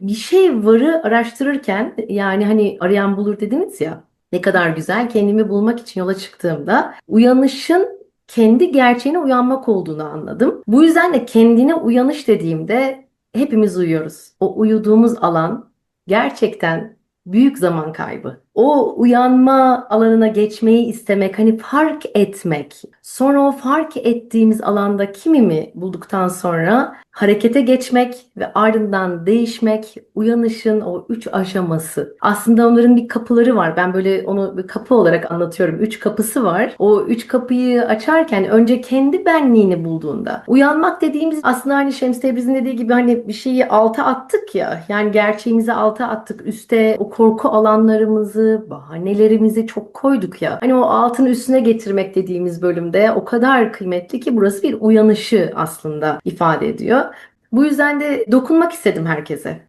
bir şey varı araştırırken yani hani arayan bulur dediniz ya ne kadar güzel kendimi bulmak için yola çıktığımda uyanışın kendi gerçeğine uyanmak olduğunu anladım. Bu yüzden de kendine uyanış dediğimde hepimiz uyuyoruz. O uyuduğumuz alan gerçekten büyük zaman kaybı. O uyanma alanına geçmeyi istemek, hani fark etmek. Sonra o fark ettiğimiz alanda kimimi bulduktan sonra harekete geçmek ve ardından değişmek, uyanışın o üç aşaması. Aslında onların bir kapıları var. Ben böyle onu bir kapı olarak anlatıyorum. Üç kapısı var. O üç kapıyı açarken önce kendi benliğini bulduğunda. Uyanmak dediğimiz aslında hani Şems Tebriz'in dediği gibi hani bir şeyi alta attık ya. Yani gerçeğimizi alta attık. Üste o korku alanlarımızı, bahanelerimizi çok koyduk ya. Hani o altın üstüne getirmek dediğimiz bölümde o kadar kıymetli ki burası bir uyanışı aslında ifade ediyor. Bu yüzden de dokunmak istedim herkese.